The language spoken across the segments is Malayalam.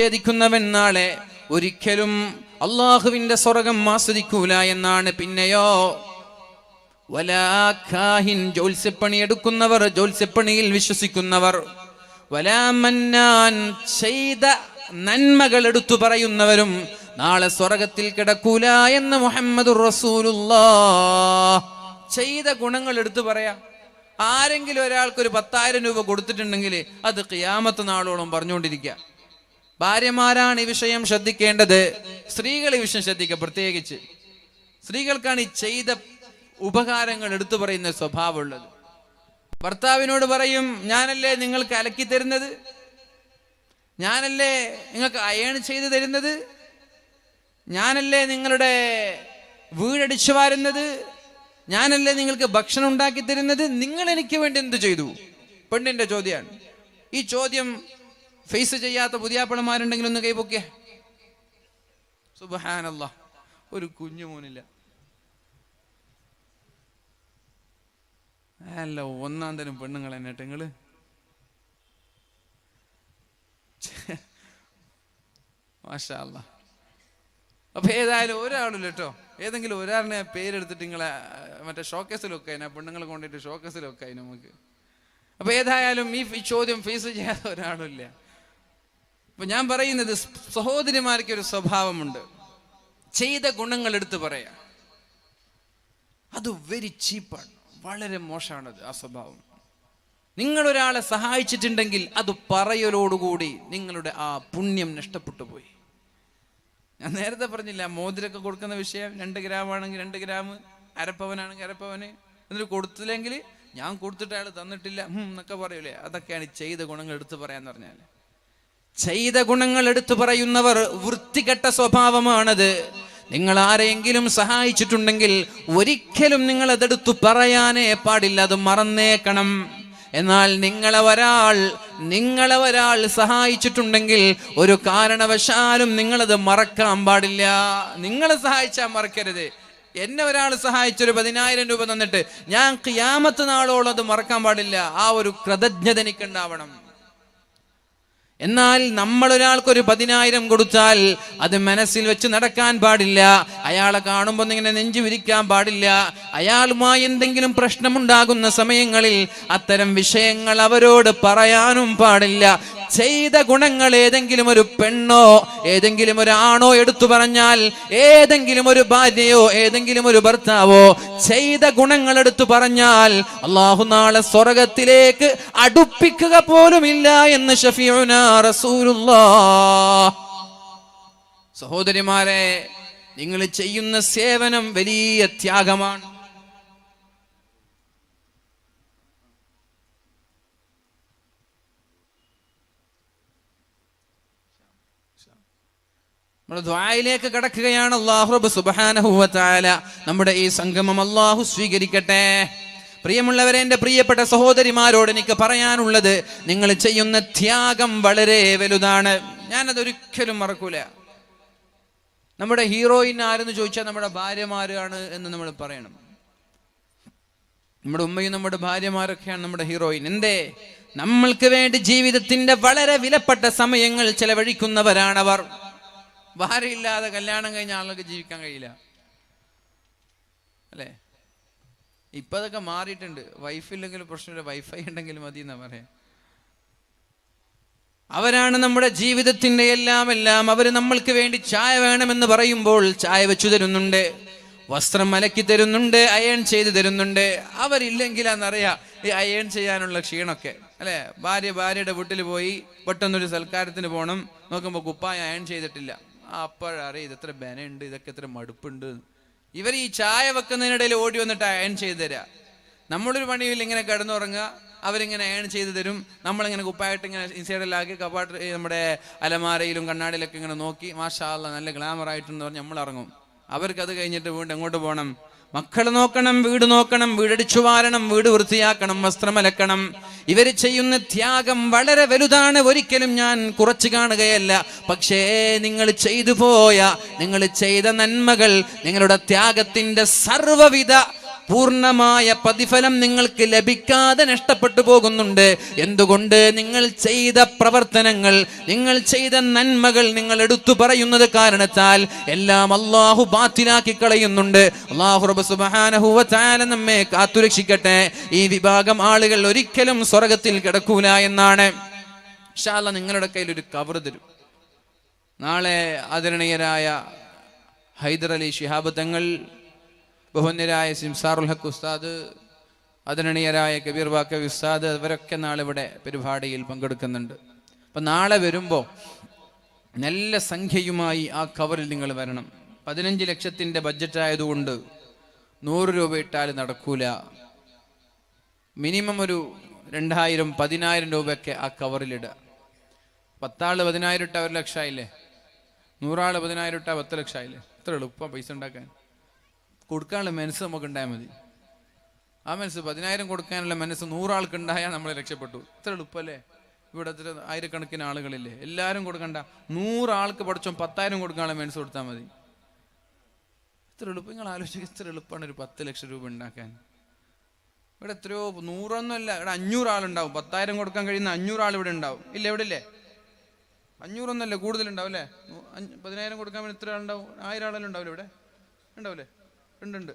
നിഷേധിക്കുന്നവൻ നാളെ ഒരിക്കലും അള്ളാഹുവിന്റെ സ്വർഗം ആസ്വദിക്കൂല എന്നാണ് പിന്നെയോ. വലാഖാഹിൻ ജോത്സ്യപ്പണി എടുക്കുന്നവർ ജോത്സ്യപ്പണിയിൽ വിശ്വസിക്കുന്നവർ. വലാമന്നാൻ ചെയ്ത നന്മകൾ എടുത്തു പറയുന്നവരും നാളെ സ്വർഗത്തിൽ കിടക്കൂല എന്ന് മുഹമ്മദ് ചെയ്ത ഗുണങ്ങൾ എടുത്തു പറയാം. ആരെങ്കിലും ഒരാൾക്ക് ഒരു പത്തായിരം രൂപ കൊടുത്തിട്ടുണ്ടെങ്കിൽ അത് ക്യാമത്ത് നാളോളം പറഞ്ഞുകൊണ്ടിരിക്കുക. ഭാര്യമാരാണ് ഈ വിഷയം ശ്രദ്ധിക്കേണ്ടത്? സ്ത്രീകൾ ഈ വിഷയം ശ്രദ്ധിക്കുക പ്രത്യേകിച്ച്. സ്ത്രീകൾക്കാണ് ഈ ചെയ്ത ഉപകാരങ്ങൾ എടുത്തു പറയുന്ന സ്വഭാവമുള്ളത്. ഭർത്താവിനോട് പറയും ഞാനല്ലേ നിങ്ങൾക്ക് അലക്കി തരുന്നത്? ഞാനല്ലേ നിങ്ങൾക്ക് അയൺ ചെയ്ത് തരുന്നത്? ഞാനല്ലേ നിങ്ങളുടെ വീടടിച്ചു വാരുന്നത്? ഞാനല്ലേ നിങ്ങൾക്ക് ഭക്ഷണം ഉണ്ടാക്കി തരുന്നത്? നിങ്ങൾ എനിക്ക് വേണ്ടി എന്ത് ചെയ്തു? പെണ്ണിന്റെ ചോദ്യമാണ്. ഈ ചോദ്യം ഫേസ് ചെയ്യാത്ത പുതിയാപ്പളമാരുണ്ടെങ്കിൽ ഒന്ന് കൈപൊക്കിയ. സുബഹാനല്ല. ഒരു കുഞ്ഞു മോനില്ല. അല്ല ഒന്നാം തരം പെണ്ണുങ്ങൾ തന്നെ നിങ്ങൾ. മാഷാ അല്ലാ അപ്പൊ ഏതായാലും ഒരാളില്ല കേട്ടോ. ഏതെങ്കിലും ഒരാളിനെ പേരെടുത്തിട്ട് നിങ്ങളെ മറ്റേ ഷോക്കേസിലൊക്കെ അതിനെ പെണ്ണുങ്ങളെ കൊണ്ടിട്ട് ഷോക്കേസിലൊക്കെ അതിന് നമുക്ക്. അപ്പൊ ഏതായാലും ഈ ചോദ്യം ഫേസ് ചെയ്യാത്ത ഒരാളില്ല അപ്പൊ ഞാൻ പറയുന്നത് സഹോദരിമാർക്ക് ഒരു സ്വഭാവമുണ്ട്. ചെയ്ത ഗുണങ്ങൾ എടുത്തു പറയാ. അത് വെരി ചീപ്പാണ് വളരെ മോശമാണത് ആ സ്വഭാവം. നിങ്ങൾ ഒരാളെ സഹായിച്ചിട്ടുണ്ടെങ്കിൽ അത് പറയലോടുകൂടി നിങ്ങളുടെ ആ പുണ്യം നഷ്ടപ്പെട്ടു പോയി. ഞാൻ നേരത്തെ പറഞ്ഞില്ല മോതിരൊക്കെ കൊടുക്കുന്ന വിഷയം രണ്ട് ഗ്രാം ആണെങ്കിൽ രണ്ട് ഗ്രാം അരപ്പവനാണെങ്കിൽ അരപ്പവന്. എന്നിട്ട് കൊടുത്തില്ലെങ്കിൽ ഞാൻ കൊടുത്തിട്ട് അയാൾ തന്നിട്ടില്ല എന്നൊക്കെ പറയൂലേ. അതൊക്കെയാണ് ചെയ്ത ഗുണങ്ങൾ എടുത്തു പറയാന്ന് പറഞ്ഞാൽ ചെയ്ത ഗുണങ്ങൾ എടുത്തു പറയുന്നവർ വൃത്തികെട്ട സ്വഭാവമാണത്. നിങ്ങൾ ആരെങ്കിലും സഹായിച്ചിട്ടുണ്ടെങ്കിൽ ഒരിക്കലും നിങ്ങൾ അതെടുത്തു പറയാനേ പാടില്ല അത് മറന്നേക്കണം. എന്നാൽ നിങ്ങളെ ഒരാൾ നിങ്ങളെ ഒരാൾ സഹായിച്ചിട്ടുണ്ടെങ്കിൽ ഒരു കാരണവശാലും നിങ്ങളത് മറക്കാൻ പാടില്ല. നിങ്ങളെ സഹായിച്ചാൽ മറക്കരുത്. എന്നെ ഒരാൾ സഹായിച്ചൊരു പതിനായിരം രൂപ തന്നിട്ട് ഞാൻ ക്യാമത്ത് നാളോളം അത് മറക്കാൻ പാടില്ല. ആ ഒരു കൃതജ്ഞത എനിക്കുണ്ടാവണം. എന്നാൽ നമ്മൾ ഒരാൾക്ക് ഒരു പതിനായിരം കൊടുത്താൽ അത് മനസ്സിൽ വെച്ച് നടക്കാൻ പാടില്ല. അയാളെ കാണുമ്പോൾ ഇങ്ങനെ നെഞ്ചു വിരിക്കാൻ പാടില്ല. അയാളുമായി എന്തെങ്കിലും പ്രശ്നമുണ്ടാകുന്ന സമയങ്ങളിൽ അത്തരം വിഷയങ്ങൾ അവരോട് പറയാനും പാടില്ല. ചെയ്ത ഗുണങ്ങൾ ഏതെങ്കിലും ഒരു പെണ്ണോ ഏതെങ്കിലും ഒരു ആണോ എടുത്തു പറഞ്ഞാൽ ഏതെങ്കിലും ഒരു ഭാര്യയോ ഏതെങ്കിലും ഒരു ഭർത്താവോ ചെയ്ത ഗുണങ്ങൾ എടുത്തു പറഞ്ഞാൽ അള്ളാഹു നാളെ സ്വർഗത്തിലേക്ക് അടുപ്പിക്കുക പോലുമില്ല എന്ന് സഹോദരിമാരെ നിങ്ങൾ ചെയ്യുന്ന സേവനം വലിയ ത്യാഗമാണ്. നമ്മൾ ദ്വായിലേക്ക് കടക്കുകയാണ്. അള്ളാഹു റബ്ബ് സുബ്ഹാനഹു വ നമ്മുടെ ഈ സംഗമം അള്ളാഹു സ്വീകരിക്കട്ടെ. പ്രിയമുള്ളവരെ എന്റെ പ്രിയപ്പെട്ട സഹോദരിമാരോട് എനിക്ക് പറയാനുള്ളത് നിങ്ങൾ ചെയ്യുന്ന ത്യാഗം വളരെ വലുതാണ്. ഞാനത് ഒരിക്കലും മറക്കൂല. നമ്മുടെ ഹീറോയിൻ ആരെന്ന് ചോദിച്ചാൽ നമ്മുടെ ഭാര്യമാരാണ് എന്ന് നമ്മൾ പറയണം. നമ്മുടെ ഉമ്മയും നമ്മുടെ ഭാര്യമാരൊക്കെയാണ് നമ്മുടെ ഹീറോയിൻ. എന്തേ? നമ്മൾക്ക് വേണ്ടി ജീവിതത്തിന്റെ വളരെ വിലപ്പെട്ട സമയങ്ങൾ ചെലവഴിക്കുന്നവരാണവർ. ഭാര്യയില്ലാതെ കല്യാണം കഴിഞ്ഞ ആളുകൾക്ക് ജീവിക്കാൻ കഴിയില്ല. അല്ലേ? ഇപ്പൊ അതൊക്കെ മാറിയിട്ടുണ്ട്. വൈഫ് ഇല്ലെങ്കിലും പ്രശ്നമില്ല. വൈഫൈ ഉണ്ടെങ്കിൽ മതി എന്നാ പറയാം. അവരാണ് നമ്മുടെ ജീവിതത്തിന്റെ എല്ലാം എല്ലാം. അവർ നമ്മൾക്ക് വേണ്ടി ചായ വേണമെന്ന് പറയുമ്പോൾ ചായ വെച്ചു തരുന്നുണ്ട്. വസ്ത്രം മലക്കി തരുന്നുണ്ട്. അയൺ ചെയ്ത് തരുന്നുണ്ട്. അവരില്ലെങ്കിൽ അവരില്ലെങ്കിലാന്നറിയാം ഈ അയൺ ചെയ്യാനുള്ള ക്ഷീണമൊക്കെ. അല്ലെ? ഭാര്യ ഭാര്യയുടെ വീട്ടിൽ പോയി പെട്ടെന്നൊരു സൽക്കാരത്തിന് പോകണം. നോക്കുമ്പോൾ കുപ്പായ അയൺ ചെയ്തിട്ടില്ല. അപ്പോഴറിയാം ഇതെത്ര ബനുണ്ട് ഇതൊക്കെ എത്ര മടുപ്പുണ്ട്. ഇവർ ഈ ചായ വെക്കുന്നതിനിടയിൽ ഓടി വന്നിട്ട് അയൺ ചെയ്തു തരാ. നമ്മളൊരു പണിയിൽ ഇങ്ങനെ കിടന്നുറങ്ങുക അവരിങ്ങനെ അയൺ ചെയ്തു തരും. നമ്മളിങ്ങനെ കുപ്പായിട്ട് ഇങ്ങനെ ഇൻസൈഡിലാക്കി കപ്പാട്ട് നമ്മുടെ അലമാരയിലും കണ്ണാടിയിലൊക്കെ ഇങ്ങനെ നോക്കി മാഷാ നല്ല ഗ്ലാമർ ആയിട്ടെന്ന് പറഞ്ഞ് നമ്മൾ ഇറങ്ങും. അവർക്ക് അത് കഴിഞ്ഞിട്ട് വീണ്ടും എങ്ങോട്ട് പോകണം മക്കൾ നോക്കണം വീട് നോക്കണം വീടടിച്ചു വാരണം വീട് വൃത്തിയാക്കണം വസ്ത്രമലക്കണം. ഇവർ ചെയ്യുന്ന ത്യാഗം വളരെ വലുതാണ്. ഒരിക്കലും ഞാൻ കുറച്ചു കാണുകയല്ല. പക്ഷേ നിങ്ങൾ ചെയ്തു പോയ നിങ്ങൾ ചെയ്ത നന്മകൾ നിങ്ങളുടെ ത്യാഗത്തിന്റെ സർവവിധ പൂർണമായ പ്രതിഫലം നിങ്ങൾക്ക് ലഭിക്കാതെ നഷ്ടപ്പെട്ടു പോകുന്നുണ്ട്. എന്തുകൊണ്ട്? നിങ്ങൾ ചെയ്ത പ്രവർത്തനങ്ങൾ നിങ്ങൾ ചെയ്ത നന്മകൾ നിങ്ങൾ എടുത്തു പറയുന്നത് കാരണത്താൽ എല്ലാം അള്ളാഹു ബാത്തിലാക്കി കളയുന്നുണ്ട്. അള്ളാഹു റബ് നമ്മെ കാത്തുരക്ഷിക്കട്ടെ. ഈ വിഭാഗം ആളുകൾ ഒരിക്കലും സ്വർഗത്തിൽ കിടക്കൂല എന്നാണ്. അല്ലാ നിങ്ങളുടെ കയ്യിൽ ഒരു കവർ തരും. നാളെ ആദരണീയരായ ഹൈദർ അലി ശിഹാബ് തങ്ങൾ ബഹുന്യരായ സിംസാറുൽ ഹക്ക് ഉസ്താദ് അതിനണിയരായ കബീർ വാക്ക ഉസ്താദ് ഇവരൊക്കെ നാളെ ഇവിടെ പരിപാടിയിൽ പങ്കെടുക്കുന്നുണ്ട്. അപ്പം നാളെ വരുമ്പോൾ നല്ല സംഖ്യയുമായി ആ കവറിൽ നിങ്ങൾ വരണം. പതിനഞ്ച് ലക്ഷത്തിന്റെ ബഡ്ജറ്റ് ആയതുകൊണ്ട് നൂറ് രൂപ ഇട്ടാൽ നടക്കൂല. മിനിമം ഒരു രണ്ടായിരം പതിനായിരം രൂപയൊക്കെ ആ കവറിലിടുക പത്താൾ പതിനായിരം ഇട്ടാൽ ഒരു ലക്ഷമായില്ലേ നൂറാൾ പതിനായിരം ഇട്ടാൽ പത്ത് ലക്ഷമായില്ലേ എത്ര എളുപ്പം പൈസ ഉണ്ടാക്കാൻ. കൊടുക്കാനുള്ള മനസ്സ് നമുക്ക് ഉണ്ടായാൽ മതി. ആ മനസ്സ് പതിനായിരം കൊടുക്കാനുള്ള മനസ്സ് നൂറാൾക്ക് ഉണ്ടായാൽ നമ്മൾ രക്ഷപ്പെട്ടു. ഇത്ര എളുപ്പമല്ലേ ഇവിടെ ആയിരക്കണക്കിന് ആളുകളില്ലേ? എല്ലാവരും കൊടുക്കണ്ട. നൂറാൾക്ക് പഠിച്ചോ പത്തായിരം കൊടുക്കാനുള്ള മനസ്സ് കൊടുത്താൽ മതി. ഇത്ര എളുപ്പം നിങ്ങൾ ആലോചിക്കുക ഇത്ര എളുപ്പമാണ് ഒരു പത്ത് ലക്ഷം രൂപ ഉണ്ടാക്കാൻ. ഇവിടെ എത്രയോ നൂറൊന്നുമല്ല. ഇവിടെ അഞ്ഞൂറ് ആളുണ്ടാവും പത്തായിരം കൊടുക്കാൻ കഴിയുന്ന അഞ്ഞൂറ് ആൾ ഇവിടെ ഉണ്ടാവും. ഇല്ല ഇവിടെ ഇല്ലേ? അഞ്ഞൂറൊന്നല്ല കൂടുതലുണ്ടാവും അല്ലേ? പതിനായിരം കൊടുക്കാൻ വേണ്ടി എത്ര ആളുണ്ടാവും. ആയിരം ആളെല്ലാം ഉണ്ടാവില്ല ഇവിടെ? ഉണ്ടാവില്ലേ? ഉണ്ട് ഉണ്ട്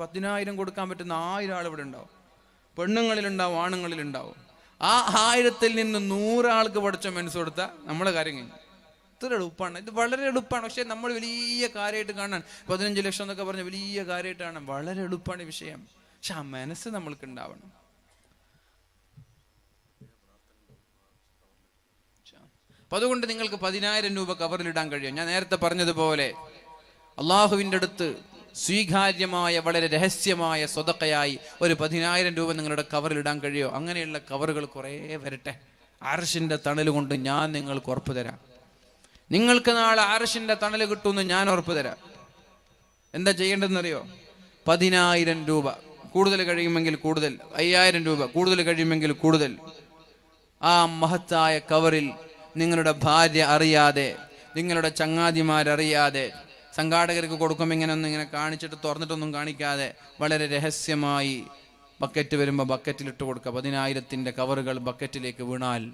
പതിനായിരം കൊടുക്കാൻ പറ്റുന്ന ആയിരം ആൾ ഇവിടെ ഉണ്ടാവും. പെണ്ണുങ്ങളിലുണ്ടാവും ആണുങ്ങളിലുണ്ടാവും. ആ ആയിരത്തിൽ നിന്ന് നൂറാൾക്ക് പഠിച്ച മനസ്സ് കൊടുത്താൽ നമ്മളെ കാര്യം കഴിഞ്ഞു. ഇത്ര എളുപ്പമാണ് ഇത് വളരെ എളുപ്പമാണ് പക്ഷേ നമ്മൾ വലിയ കാര്യമായിട്ട് കാണാൻ പതിനഞ്ച് ലക്ഷം എന്നൊക്കെ പറഞ്ഞ വലിയ കാര്യമായിട്ട് കാണാൻ വളരെ എളുപ്പമാണ് ഈ വിഷയം. പക്ഷെ ആ മനസ്സ് നമ്മൾക്ക് ഉണ്ടാവണം. അപ്പൊ അതുകൊണ്ട് നിങ്ങൾക്ക് പതിനായിരം രൂപ കവറിലിടാൻ കഴിയും. ഞാൻ നേരത്തെ പറഞ്ഞതുപോലെ അള്ളാഹുവിന്റെ അടുത്ത് സ്വീകാര്യമായ വളരെ രഹസ്യമായ സ്വതക്കയായി ഒരു പതിനായിരം രൂപ നിങ്ങളുടെ കവറിൽ ഇടാൻ കഴിയോ? അങ്ങനെയുള്ള കവറുകൾ കുറേ വരട്ടെ. അർഷിന്റെ തണൽ കൊണ്ട് ഞാൻ നിങ്ങൾക്ക് ഉറപ്പ് തരാം. നിങ്ങൾക്ക് നാളെ അർഷിന്റെ തണൽ കിട്ടുമെന്ന് ഞാൻ ഉറപ്പ് തരാം. എന്താ ചെയ്യേണ്ടതെന്നറിയോ? പതിനായിരം രൂപ. കൂടുതൽ കഴിയുമെങ്കിൽ കൂടുതൽ. അയ്യായിരം രൂപ. കൂടുതൽ കഴിയുമെങ്കിൽ കൂടുതൽ. ആ മഹത്തായ കവറിൽ നിങ്ങളുടെ ഭാര്യ അറിയാതെ നിങ്ങളുടെ ചങ്ങാതിമാരറിയാതെ സംഘാടകർക്ക് കൊടുക്കുമ്പോൾ ഇങ്ങനെ ഒന്നും ഇങ്ങനെ കാണിച്ചിട്ട് തുറന്നിട്ടൊന്നും കാണിക്കാതെ വളരെ രഹസ്യമായി ബക്കറ്റ് വരുമ്പോൾ ബക്കറ്റിലിട്ട് കൊടുക്കുക. പതിനായിരത്തിന്റെ കവറുകൾ ബക്കറ്റിലേക്ക് വീണാൽ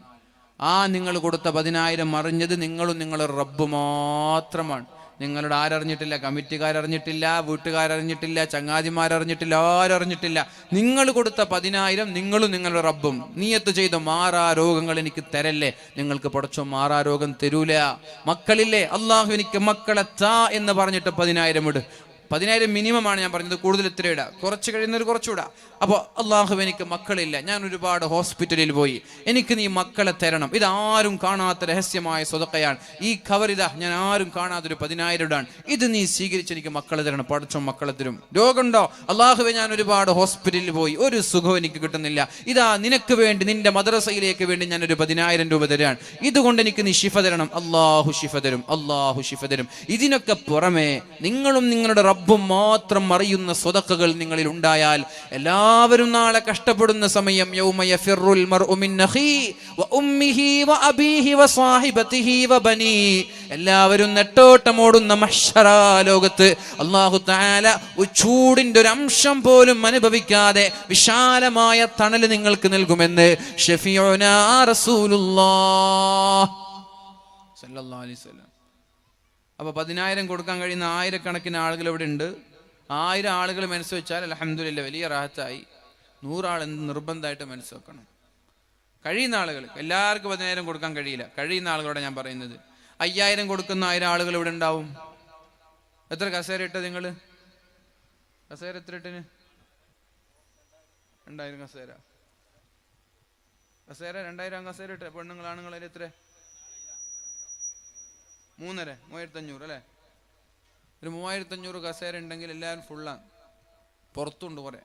ആ നിങ്ങൾ കൊടുത്ത പതിനായിരം അറിഞ്ഞത് നിങ്ങളും നിങ്ങളുടെ റബ്ബ് മാത്രമാണ്. നിങ്ങളുടെ ആരറിഞ്ഞിട്ടില്ല കമ്മിറ്റിക്കാരറിഞ്ഞിട്ടില്ല വീട്ടുകാരറിഞ്ഞിട്ടില്ല ചങ്ങാതിമാരറിഞ്ഞിട്ടില്ല ആരറിഞ്ഞിട്ടില്ല. നിങ്ങൾ കൊടുത്ത പതിനായിരം നിങ്ങളും നിങ്ങളുടെ റബ്ബും. നീയത്ത് ചെയ്ത മാറാ രോഗങ്ങൾ എനിക്ക് തരല്ലേ? നിങ്ങൾക്ക് പടച്ചോ മാറാ രോഗം തരൂല. മക്കളില്ലേ? അള്ളാഹു എനിക്ക് മക്കളെ താ എന്ന് പറഞ്ഞിട്ട് പതിനായിരം ഇട്. പതിനായിരം മിനിമം ആണ് ഞാൻ പറഞ്ഞത്. കൂടുതൽ ഇത്ര ഇടാം. കുറച്ച് കഴിയുന്നവർ കുറച്ചുകൂടാ. അപ്പോൾ അള്ളാഹു എനിക്ക് മക്കളില്ല. ഞാൻ ഒരുപാട് ഹോസ്പിറ്റലിൽ പോയി. എനിക്ക് നീ മക്കളെ തരണം. ഇതാരും കാണാത്ത രഹസ്യമായ സ്വതക്കയാണ്. ഈ കവറിത ഞാൻ ആരും കാണാത്തൊരു പതിനായിരം ഇടാണ് ഇത് നീ സ്വീകരിച്ച് എനിക്ക് മക്കളെ തരണം. പഠിച്ചോ മക്കളെ തരും. രോഗമുണ്ടോ? അള്ളാഹുവെ ഞാൻ ഒരുപാട് ഹോസ്പിറ്റലിൽ പോയി. ഒരു സുഖം എനിക്ക് കിട്ടുന്നില്ല. ഇതാ നിനക്ക് വേണ്ടി നിന്റെ മദ്രസയിലേക്ക് വേണ്ടി ഞാൻ ഒരു പതിനായിരം രൂപ തരാൻ ഇതുകൊണ്ട് എനിക്ക് നീ ഷിഫ തരണം. അള്ളാഹു ഷിഫ തരും. അള്ളാഹു ഷിഫ തരും. ഇതിനൊക്കെ പുറമേ നിങ്ങളും നിങ്ങളുടെ റബ്ബും മാത്രം അറിയുന്ന സ്വതക്കകൾ നിങ്ങളിൽ ഉണ്ടായാൽ എല്ലാവരും നാളെ കഷ്ടപ്പെടുന്ന സമയം യൗമയ ഫിറുൽ എല്ലാവരും നെട്ടോട്ടമോടുന്ന മഷറാ ലോകത്ത് തആല ഒരു ചൂടിന്റെ ഒരു അംശം പോലും അനുഭവിക്കാതെ വിശാലമായ തണൽ നിങ്ങൾക്ക് നൽകുമെന്ന് അപ്പോൾ പതിനായിരം കൊടുക്കാൻ കഴിയുന്ന ആയിരക്കണക്കിന് ആളുകൾ ഇവിടെ ഉണ്ട്. ആയിരം ആളുകൾ മനസ്സ് വെച്ചാൽ അലഹമില്ല വലിയ റാഹത്തായി. നൂറാൾ എന്ത് നിർബന്ധമായിട്ട് മനസ്സ് വെക്കണം. കഴിയുന്ന ആളുകൾ എല്ലാവർക്കും പതിനായിരം കൊടുക്കാൻ കഴിയില്ല. കഴിയുന്ന ആളുകളോട് ഞാൻ പറയുന്നത്. അയ്യായിരം കൊടുക്കുന്ന ആയിരം ആളുകൾ ഇവിടെ ഉണ്ടാവും. എത്ര കസേര ഇട്ട നിങ്ങൾ? കസേര എത്ര ഇട്ടിന്? രണ്ടായിരം കസേര. കസേര രണ്ടായിരം കസേര ഇട്ട. പെണ്ണുങ്ങൾ ആണുങ്ങളിൽ എത്ര? മൂന്നര മൂവായിരത്തി അഞ്ഞൂറ് അല്ലേ? ഒരു മൂവായിരത്തി അഞ്ഞൂറ് കസേര ഉണ്ടെങ്കിൽ എല്ലാവരും ഫുള്ളാണ് പുറത്തുണ്ട് കുറേ.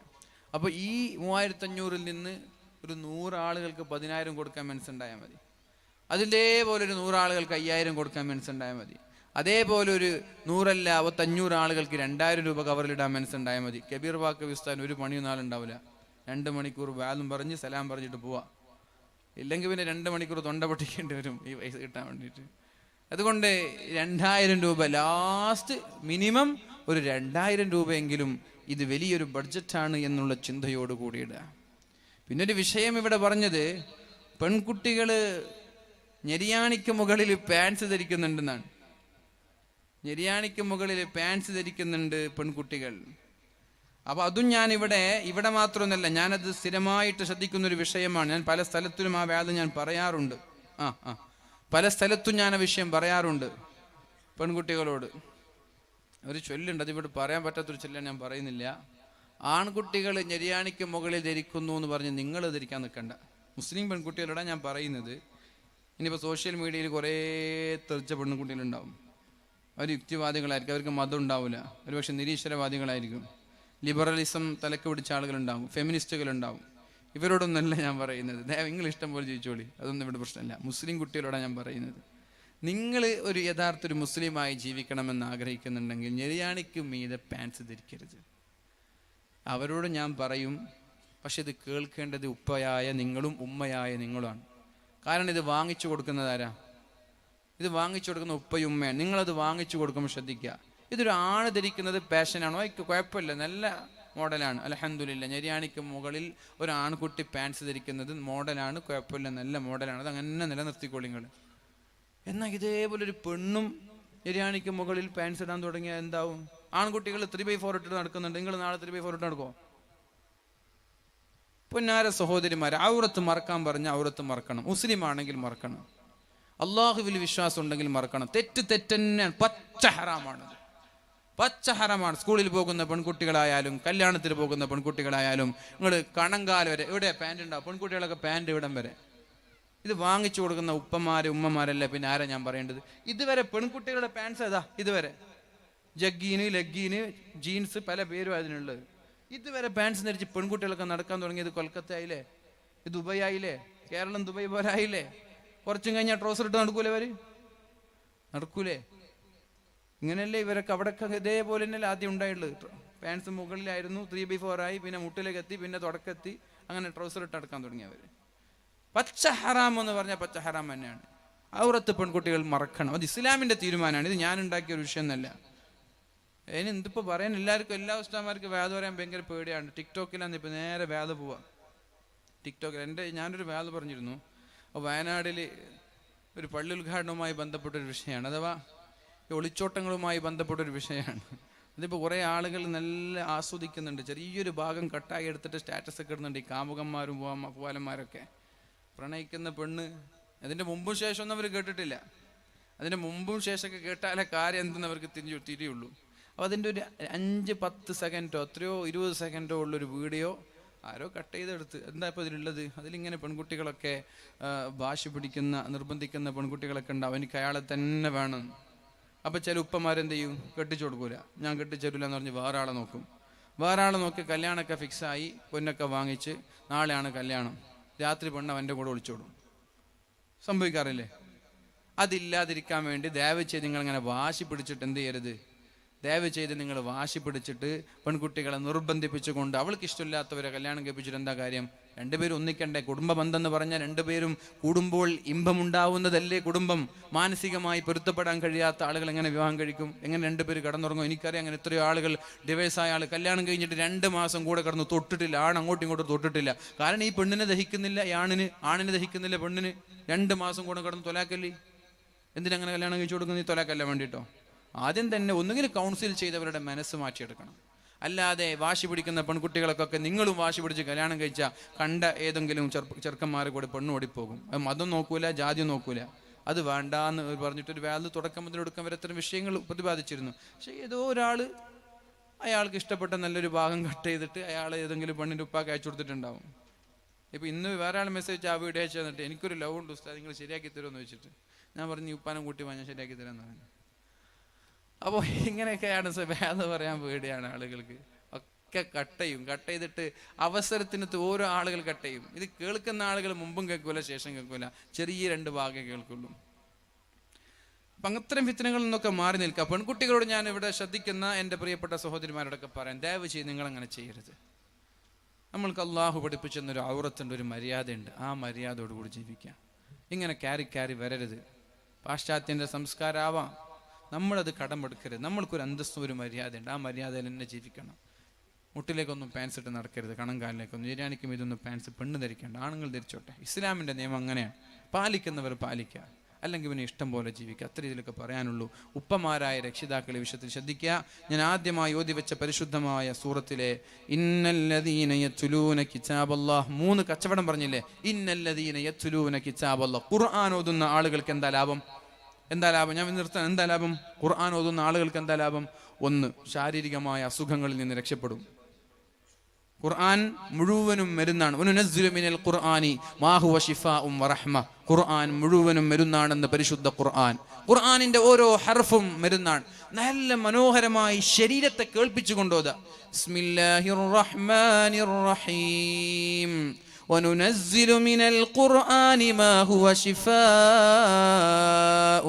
അപ്പോൾ ഈ മൂവായിരത്തി അഞ്ഞൂറിൽ നിന്ന് ഒരു നൂറ് ആളുകൾക്ക് പതിനായിരം കൊടുക്കാൻ മനസ്സുണ്ടായാൽ മതി. അതിന്റെപോലെ ഒരു നൂറാളുകൾക്ക് അയ്യായിരം കൊടുക്കാൻ മനസ്സുണ്ടായാൽ മതി. അതേപോലെ ഒരു നൂറല്ല പത്തഞ്ഞൂറ് ആളുകൾക്ക് രണ്ടായിരം രൂപ കവറിലിടാൻ മനസ്സുണ്ടായാൽ മതി. കബീർ വാക്ക് വിസ്താൻ ഒരു പണിയൊന്നും ആളുണ്ടാവില്ല രണ്ട് മണിക്കൂർ വാലും പറഞ്ഞ് സലാം പറഞ്ഞിട്ട് പോവാം. ഇല്ലെങ്കിൽ പിന്നെ രണ്ട് മണിക്കൂർ തൊണ്ട പൊട്ടിക്കേണ്ടി വരും ഈ പൈസ കിട്ടാൻ വേണ്ടിയിട്ട്. അതുകൊണ്ട് രണ്ടായിരം രൂപ ലാസ്റ്റ് മിനിമം ഒരു രണ്ടായിരം രൂപയെങ്കിലും ഇത് വലിയൊരു ബഡ്ജറ്റാണ് എന്നുള്ള ചിന്തയോട് കൂടിയിടുക. പിന്നൊരു വിഷയം ഇവിടെ പറഞ്ഞത് പെൺകുട്ടികൾ ഞെരിയാണിക്ക് മുകളിൽ പാൻസ് ധരിക്കുന്നുണ്ടെന്നാണ്. ഞെരിയാണിക്ക് മുകളിൽ പാൻസ് ധരിക്കുന്നുണ്ട് പെൺകുട്ടികൾ. അപ്പോൾ അതും ഞാൻ ഇവിടെ ഇവിടെ മാത്രമൊന്നല്ല ഞാനത് സ്ഥിരമായിട്ട് ശ്രദ്ധിക്കുന്ന ഒരു വിഷയമാണ്. ഞാൻ പല സ്ഥലത്തിലും ആ വ്യാധം ഞാൻ പറയാറുണ്ട്. ആ ആ. പല സ്ഥലത്തും ഞാൻ ആ വിഷയം പറയാറുണ്ട് പെൺകുട്ടികളോട്. ഒരു ചൊല്ലുണ്ട് അതിവിടെ പറയാൻ പറ്റാത്തൊരു ചൊല്ലാണ് ഞാൻ പറയുന്നില്ല. ആൺകുട്ടികൾ ഞെരിയാണിക്ക് മുകളിൽ ധരിക്കുന്നു എന്ന് പറഞ്ഞ് നിങ്ങൾ ധരിക്കാൻ നിൽക്കണ്ട. മുസ്ലിം പെൺകുട്ടികളോടാ ഞാൻ പറയുന്നത്. ഇനിയിപ്പോൾ സോഷ്യൽ മീഡിയയിൽ കുറേ തെറിച്ച പെൺകുട്ടികളുണ്ടാവും. അവർ യുക്തിവാദികളായിരിക്കും അവർക്ക് മതം ഉണ്ടാവില്ല. ഒരുപക്ഷെ നിരീശ്വരവാദികളായിരിക്കും. ലിബറലിസം തലക്ക് പിടിച്ച ആളുകളുണ്ടാവും ഫെമിനിസ്റ്റുകളുണ്ടാവും. ഇവരോടൊന്നല്ല ഞാൻ പറയുന്നത്. നിങ്ങൾ ഇഷ്ടം പോലെ ചോദിച്ചോളി അതൊന്നും ഇവിടെ പ്രശ്നമില്ല. മുസ്ലിം കുട്ടികളോടാണ് ഞാൻ പറയുന്നത്. നിങ്ങൾ ഒരു യഥാർത്ഥ ഒരു മുസ്ലിമായി ജീവിക്കണമെന്ന് ആഗ്രഹിക്കുന്നുണ്ടെങ്കിൽ ഞെരിയാണിക്ക് മീതെ പാൻസ് ധരിക്കരുത്. അവരോട് ഞാൻ പറയും പക്ഷെ ഇത് കേൾക്കേണ്ടത് ഉപ്പയായ നിങ്ങളും ഉമ്മയായ നിങ്ങളുമാണ്. കാരണം ഇത് വാങ്ങിച്ചു കൊടുക്കുന്നതാരാ ഇത് വാങ്ങിച്ചു കൊടുക്കുന്ന ഉപ്പയും ഉമ്മയാണ്. നിങ്ങളത് വാങ്ങിച്ചു കൊടുക്കുമ്പോൾ ശ്രദ്ധിക്കുക. ഇതൊരു ആണ് ധരിക്കുന്നത് പാഷനാണോ കുഴപ്പമില്ല. നല്ല മോഡലാണ്. അലഹന്ദില്ല ഞെരിയാണിക്ക് മുകളിൽ ഒരു ആൺകുട്ടി പാൻസ് ധരിക്കുന്നത് മോഡലാണ്. കുഴപ്പമില്ല. നല്ല മോഡലാണ്. അത് അങ്ങനെ നിലനിർത്തിക്കോളി നിങ്ങൾ എന്നാൽ ഇതേപോലെ ഒരു പെണ്ണും ഞെരിയാണിക്ക് മുകളിൽ പാൻസ് ഇടാൻ തുടങ്ങിയാൽ എന്താവും? ആൺകുട്ടികൾ ത്രീ ബൈ ഫോർ ഇട്ടിട്ട് നടക്കുന്നുണ്ട്. നിങ്ങൾ നാളെ ത്രീ ബൈ ഫോർ ഇട്ട് നടക്കുമോ പൊന്നാര സഹോദരിമാർ ഔറത്ത് മറക്കാൻ പറഞ്ഞ ഔറത്ത് മറക്കണം. മുസ്ലിം ആണെങ്കിൽ മറക്കണം. അള്ളാഹുവിൽ വിശ്വാസം ഉണ്ടെങ്കിൽ മറക്കണം. തെറ്റ് തെറ്റന്നെ പച്ച ഹറാമാണ് പച്ച ഹറാമാണ് സ്കൂളിൽ പോകുന്ന പെൺകുട്ടികളായാലും കല്യാണത്തിൽ പോകുന്ന പെൺകുട്ടികളായാലും നിങ്ങൾ കണങ്കാൽ വരെ ഇവിടെ പാന്റ് ഉണ്ടാവും പെൺകുട്ടികളൊക്കെ പാന്റ് ഇവിടം വരെ. ഇത് വാങ്ങിച്ചു കൊടുക്കുന്ന ഉപ്പമാരെ ഉമ്മമാരല്ലേ? പിന്നെ ആരാ ഞാൻ പറയേണ്ടത്? ഇതുവരെ പെൺകുട്ടികളുടെ പാൻസ് ഏതാ? ഇതുവരെ. ജഗ്ഗീന് ലഗ്ഗീന് ജീൻസ് പല പേരും അതിനുള്ളത് ഇതുവരെ പാൻസ് ധരിച്ച് പെൺകുട്ടികളൊക്കെ നടക്കാൻ തുടങ്ങിയത് കൊൽക്കത്ത ആയില്ലേ ദുബായ് ആയില്ലേ കേരളം ദുബായ് പോലെ ആയില്ലേ കുറച്ചും കഴിഞ്ഞാൽ ട്രോസർ ഇട്ട് നടക്കൂലേ അവർ നടക്കൂലേ? ഇങ്ങനെയല്ലേ ഇവരൊക്കെ അവിടെയൊക്കെ ഇതേപോലെ തന്നെയല്ലേ ആദ്യം ഉണ്ടായിട്ടുള്ളത് പാൻസ് മുകളിലായിരുന്നു ത്രീ ബൈ ഫോറായി പിന്നെ മുട്ടിലേക്ക് എത്തി പിന്നെ തുടക്കെത്തി അങ്ങനെ ട്രൗസർ ഇട്ട് നടക്കാൻ തുടങ്ങിയവര്. പച്ച ഹറാം എന്ന് പറഞ്ഞാൽ പച്ച ഹറാം തന്നെയാണ്. ഔറത്ത് പെൺകുട്ടികൾ മറക്കണം. അത് ഇസ്ലാമിന്റെ തീരുമാനമാണ്. ഇത് ഞാൻ ഉണ്ടാക്കിയ ഒരു വിഷയം എന്നല്ല. അതിന് എന്തിപ്പോൾ പറയാൻ? എല്ലാവർക്കും എല്ലാ ഉസ്താമാർക്കും വേദ പറയാൻ ഭയങ്കര പേടിയാണ്. ടിക്ടോക്കിലാണ് ഇപ്പോൾ നേരെ വേദ പോവാ. ടിക്ടോക്കിൽ എന്റെ ഞാനൊരു വേദ പറഞ്ഞിരുന്നു. വയനാടിൽ ഒരു പള്ളി ഉദ്ഘാടനവുമായി ബന്ധപ്പെട്ടൊരു വിഷയമാണ്. അഥവാ ഈ ഒളിച്ചോട്ടങ്ങളുമായി ബന്ധപ്പെട്ട ഒരു വിഷയമാണ്. അതിപ്പോൾ കുറേ ആളുകൾ നല്ല ആസ്വദിക്കുന്നുണ്ട്. ചെറിയൊരു ഭാഗം കട്ടായി എടുത്തിട്ട് സ്റ്റാറ്റസ് ഒക്കെ ഇടുന്നുണ്ട് ഈ കാമുകന്മാരും പൂവാ- പൂവാലന്മാരൊക്കെ. പ്രണയിക്കുന്ന പെണ്ണ് അതിന്റെ മുമ്പും ശേഷമൊന്നും അവർ കേട്ടിട്ടില്ല. അതിന്റെ മുമ്പും ശേഷമൊക്കെ കേട്ടാലേ കാര്യം എന്തെന്ന് അവർക്ക് തിരിഞ്ഞു തിരിയുള്ളൂ. അപ്പോൾ അതിന്റെ ഒരു അഞ്ച് പത്ത് സെക്കൻഡോ എത്രയോ ഇരുപത് സെക്കൻഡോ ഉള്ളൊരു വീഡിയോ ആരോ കട്ട് ചെയ്തെടുത്ത്. എന്താ ഇപ്പോൾ ഇതിലുള്ളത്? അതിലിങ്ങനെ പെൺകുട്ടികളൊക്കെ ഭാഷ പിടിക്കുന്ന നിർബന്ധിക്കുന്ന പെൺകുട്ടികളൊക്കെ ഉണ്ടാവും. എനിക്ക് അയാളെ തന്നെ വേണം. അപ്പോൾ ചില ഉപ്പമാരെന്ത് ചെയ്യും കെട്ടിച്ചു കൊടുക്കൂല. ഞാൻ കെട്ടിച്ചേരില്ല എന്ന് പറഞ്ഞ് വേറെ ആളെ നോക്കും. വേറെ ആളെ നോക്കി കല്യാണമൊക്കെ ഫിക്സായി പൊന്നൊക്കെ വാങ്ങിച്ച് നാളെയാണ് കല്യാണം. രാത്രി പെണ്ണ് അവന്റെ കൂടെ ഒളിച്ചോടും സംഭവിക്കാറില്ലേ? അതില്ലാതിരിക്കാൻ വേണ്ടി ദയവ് ചെയ്ത് നിങ്ങൾ ഇങ്ങനെ വാശി പിടിച്ചിട്ട് എന്ത് ചെയ്യരുത്? ദയവ് ചെയ്ത് നിങ്ങൾ വാശി പിടിച്ചിട്ട് പെൺകുട്ടികളെ നിർബന്ധിപ്പിച്ചുകൊണ്ട് അവൾക്ക് ഇഷ്ടമില്ലാത്തവരെ കല്യാണം കഴിപ്പിച്ചിട്ട് എന്താ കാര്യം? രണ്ടുപേരും ഒന്നിക്കണ്ടേ? കുടുംബ ബന്ധം എന്ന് പറഞ്ഞാൽ രണ്ടുപേരും കൂടുമ്പോൾ ഇമ്പമുണ്ടാവുന്നതല്ലേ കുടുംബം? മാനസികമായി പൊരുത്തപ്പെടാൻ കഴിയാത്ത ആളുകൾ എങ്ങനെ വിവാഹം കഴിക്കും? എങ്ങനെ രണ്ടുപേര് കടന്നുറങ്ങും? എനിക്കറിയാം അങ്ങനെ എത്രയോ ആളുകൾ ഡിവൈസായ ആൾ കല്യാണം കഴിഞ്ഞിട്ട് രണ്ട് മാസം കൂടെ കടന്നു തൊട്ടിട്ടില്ല. ആണ് അങ്ങോട്ടും ഇങ്ങോട്ടും തൊട്ടിട്ടില്ല. കാരണം ഈ പെണ്ണിനെ ദഹിക്കുന്നില്ല ആണിന് ആണിനെ ദഹിക്കുന്നില്ല പെണ്ണിന്. രണ്ട് മാസം കൂടെ കടന്നു തൊലാക്കല്ലേ? എന്തിനങ്ങനെ കല്യാണം കഴിച്ചു കൊടുക്കുന്ന ഈ തൊലാക്കല്ല വേണ്ടിയിട്ടോ ആദ്യം തന്നെ ഒന്നുകിൽ കൗൺസിൽ ചെയ്തവരുടെ മനസ്സ് മാറ്റിയെടുക്കണം. അല്ലാതെ വാശി പിടിക്കുന്ന പെൺകുട്ടികൾക്കൊക്കെ നിങ്ങളും വാശി പിടിച്ച് കല്യാണം കഴിച്ചാൽ കണ്ട ഏതെങ്കിലും ചെറുക്കന്മാരെ കൂടെ പെണ്ണ് ഓടിപ്പോകും. അത് മതം നോക്കൂല ജാതി നോക്കൂല. അത് വേണ്ട എന്ന് പറഞ്ഞിട്ട് ഒരു വാൽ തുടക്കം മുതൽ എടുക്കാൻ വരെ അത്തരം വിഷയങ്ങൾ പ്രതിപാദിച്ചിരുന്നു. പക്ഷെ ഏതോ ഒരാൾ അയാൾക്ക് ഇഷ്ടപ്പെട്ട നല്ലൊരു ഭാഗം കട്ട് ചെയ്തിട്ട് അയാൾ ഏതെങ്കിലും പെണ്ണിന്റെ ഉപ്പാക്ക് അയച്ചു കൊടുത്തിട്ടുണ്ടാവും. ഇപ്പം ഇന്ന് വേറെ ആൾ മെസ്സേജ് ആ വീഡിയോ അയച്ചു തന്നിട്ട് എനിക്കൊരു ലവ് ഉണ്ട് ഉസ്താദ് നിങ്ങൾ ശരിയാക്കി തരുമെന്ന് വെച്ചിട്ട് ഞാൻ പറഞ്ഞു ഉപ്പാനം കൂട്ടി വാ, ഞാൻ ശരിയാക്കി തരാമെന്ന് പറഞ്ഞു. അപ്പോൾ ഇങ്ങനെയൊക്കെയാണ് എന്ന് പറയാൻ പേടിയാണ് ആളുകൾക്ക്. ഒക്കെ കട്ട് ചെയ്യും. കട്ട് ചെയ്തിട്ട് അവസരത്തിന് ഓരോ ആളുകൾ കട്ട് ചെയ്യും. ഇത് കേൾക്കുന്ന ആളുകൾ മുമ്പും കേൾക്കൂല ശേഷം കേൾക്കൂല. ചെറിയ രണ്ട് ഭാഗം കേൾക്കുള്ളൂ. അപ്പം അത്തരം വിത്തനങ്ങളിൽ നിന്നൊക്കെ മാറി നിൽക്കുക. പെൺകുട്ടികളോട് ഞാൻ ഇവിടെ ശ്രദ്ധിക്കുന്ന എന്റെ പ്രിയപ്പെട്ട സഹോദരിമാരോടൊക്കെ പറയാം ദയവ് ചെയ്ത് നിങ്ങൾ അങ്ങനെ ചെയ്യരുത്. നമ്മൾക്ക് അള്ളാഹു പഠിപ്പിച്ചെന്നൊരു ഔറത്തുണ്ട് ഒരു മര്യാദയുണ്ട്. ആ മര്യാദയോടുകൂടി ജീവിക്കാം ഇങ്ങനെ ക്യാരി ക്യാരി വരരുത്. പാശ്ചാത്യന്റെ സംസ്കാരമാവാം നമ്മളത് കടമെടുക്കരുത്. നമ്മൾക്കൊരു അന്തസ്സും ഒരു മര്യാദയുണ്ട്. ആ മര്യാദയിൽ തന്നെ ജീവിക്കണം. മുട്ടിലേക്കൊന്നും പാൻസ് ഇട്ട് നടക്കരുത്. കണങ്കാലിലേക്കൊന്നും. ഇരാനിക്കും ഇതൊന്നും പാൻസ് പെണ്ണ് ധരിക്കേണ്ട. ആണുങ്ങൾ ധരിച്ചോട്ടെ. ഇസ്ലാമിന്റെ നിയമം അങ്ങനെയാണ്. പാലിക്കുന്നവർ പാലിക്കുക. അല്ലെങ്കിൽ പിന്നെ ഇഷ്ടം പോലെ ജീവിക്കുക. അത്ര ഇതിലൊക്കെ പറയാനുള്ളൂ. ഉപ്പമാരായ രക്ഷിതാക്കളെ വിഷയത്തിൽ ശ്രദ്ധിക്കുക. ഞാൻ ആദ്യമായി ഓതി വെച്ച പരിശുദ്ധമായ സൂറത്തിലെ ഇന്നല്ലദീന യത്ലുന കിതാബല്ലാഹ്. മൂന്ന് കച്ചവടം പറഞ്ഞില്ലേ? ഇന്നല്ലദീന കിച്ചാബല്ല ഖുർആൻ ഓതുന്ന ആളുകൾക്ക് എന്താ ലാഭം? എന്താ ലാഭം? ഞാൻ നിർത്താൻ എന്താ ലാഭം? ഖുർആൻ ഓതുന്ന ആളുകൾക്ക് എന്താ ലാഭം? ഒന്ന് ശാരീരികമായ അസുഖങ്ങളിൽ നിന്ന് രക്ഷപ്പെടും. ഖുർആൻ മുഴുവനും മരുന്നാണ്. ഖുർആനി മാ ഹുവ വറഹ്മ ഖുർആൻ മുഴുവനും മരുന്നാണെന്ന് പരിശുദ്ധ ഖുർആൻ. ഖുർആനിന്റെ ഓരോ ഹർഫും മരുന്നാണ്. നല്ല മനോഹരമായി ശരീരത്തെ കേൾപ്പിച്ചു കൊണ്ടോത وننزل من القرآن ما هو شفاء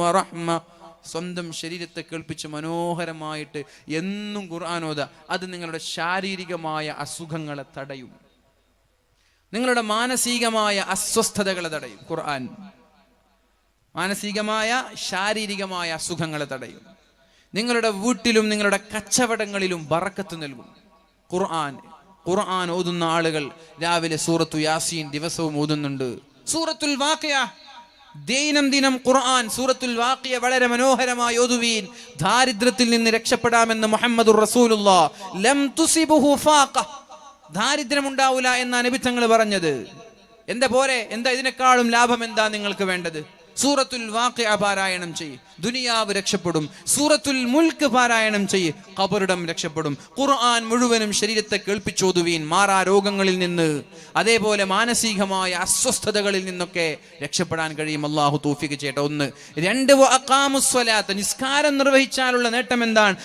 ورحمة സ്വന്തം ശരീരത്തെ കേൾപ്പിച്ച് മനോഹരമായിട്ട് എന്നും ഖുർആാനോദ അത് നിങ്ങളുടെ ശാരീരികമായ അസുഖങ്ങളെ തടയും നിങ്ങളുടെ മാനസികമായ അസ്വസ്ഥതകളെ തടയും ഖുർആൻ മാനസികമായ ശാരീരികമായ അസുഖങ്ങളെ തടയും നിങ്ങളുടെ വീട്ടിലും നിങ്ങളുടെ കച്ചവടങ്ങളിലും ബറക്കത്ത് നൽകും ഖുർആൻ ഖുർആൻ ഓതുന്ന ആളുകൾ രാവിലെ സൂറത്തു യാസീൻ ദിവസവും ഓതുന്നുണ്ട്. സൂറത്തുൽ വാഖിയ ദൈനംദിനം ഖുർആൻ സൂറത്തുൽ വാഖിയ വളരെ മനോഹരമായി ഓതുവീൻ. ദാരിദ്ര്യത്തിൽ നിന്ന് രക്ഷപ്പെടാമെന്ന് ഫാഖ. ദാരിദ്ര്യം ഉണ്ടാവില്ല എന്നാണ് തങ്ങൾ പറഞ്ഞത്. എന്താ പോരെ? എന്താ ഇതിനേക്കാളും ലാഭം എന്താ നിങ്ങൾക്ക് വേണ്ടത്? സൂറത്തുൽ വാക്ക് പാരായണം ചെയ്യ്. ദുനിയാവ് രക്ഷപ്പെടും. സൂറത്തുൽ മുൽക്ക് പാരായണം ചെയ്യ്. കബറിടം രക്ഷപ്പെടും. ഖുർആൻ മുഴുവനും ശരീരത്തെ കേൾപ്പിച്ചോതുവീൻ മാറാ രോഗങ്ങളിൽ നിന്ന്. അതേപോലെ മാനസികമായ അസ്വസ്ഥതകളിൽ നിന്നൊക്കെ രക്ഷപ്പെടാൻ കഴിയും. അള്ളാഹു തൗഫീഖ് ചേട്ട ഒന്ന്. രണ്ട് അക്കാമുസ്വലാത്ത് നിസ്കാരം നിർവഹിച്ചാലുള്ള നേട്ടം എന്താണ്?